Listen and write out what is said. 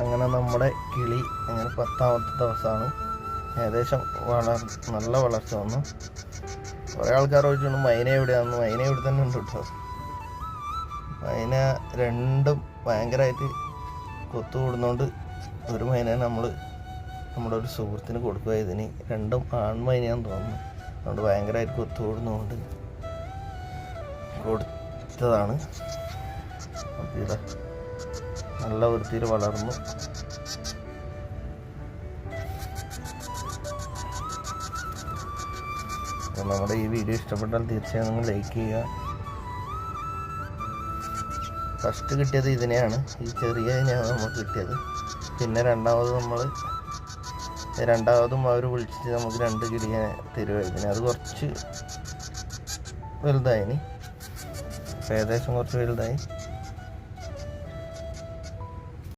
അങ്ങനെ നമ്മുടെ കിളി അങ്ങനെ പത്താമത്തെ ദിവസമാണ്. ഏകദേശം വളർ നല്ല വളർച്ച വന്നു. കുറേ ആൾക്കാർ ചോദിച്ചു മൈന എവിടെയാണെന്ന്. മൈന ഇവിടെ തന്നെ ഉണ്ട് കേട്ടോ മൈന രണ്ടും ഭയങ്കരമായിട്ട് കൊത്തു കൂടുന്നതുകൊണ്ട് ഒരു മൈന നമ്മൾ നമ്മുടെ ഒരു സുഹൃത്തിന് കൊടുക്കുക ഇതിന്. രണ്ടും ആൺമൈനയാന്ന് തോന്നുന്നു. അതുകൊണ്ട് ഭയങ്കരമായിട്ട് കൊത്തു കൂടുന്നതുകൊണ്ട് കൊടുത്തതാണ്. അപ്പോൾ ഇതാ നല്ല വൃത്തിയിൽ വളർന്നു. നമ്മുടെ ഈ വീഡിയോ ഇഷ്ടപ്പെട്ടാൽ തീർച്ചയായും നിങ്ങൾ ലൈക്ക് ചെയ്യുക. ഫസ്റ്റ് കിട്ടിയത് ഇതിനെയാണ്. ഈ ചെറിയ ഇതിനെയാണ് നമുക്ക് കിട്ടിയത്. പിന്നെ രണ്ടാമത് നമ്മൾ രണ്ടാമതും അവർ വിളിച്ചിട്ട് നമുക്ക് രണ്ട് കിളിയെ തരുമായിരുന്നു അത് കുറച്ച് വലുതായി ഏകദേശം കുറച്ച് വലുതായി.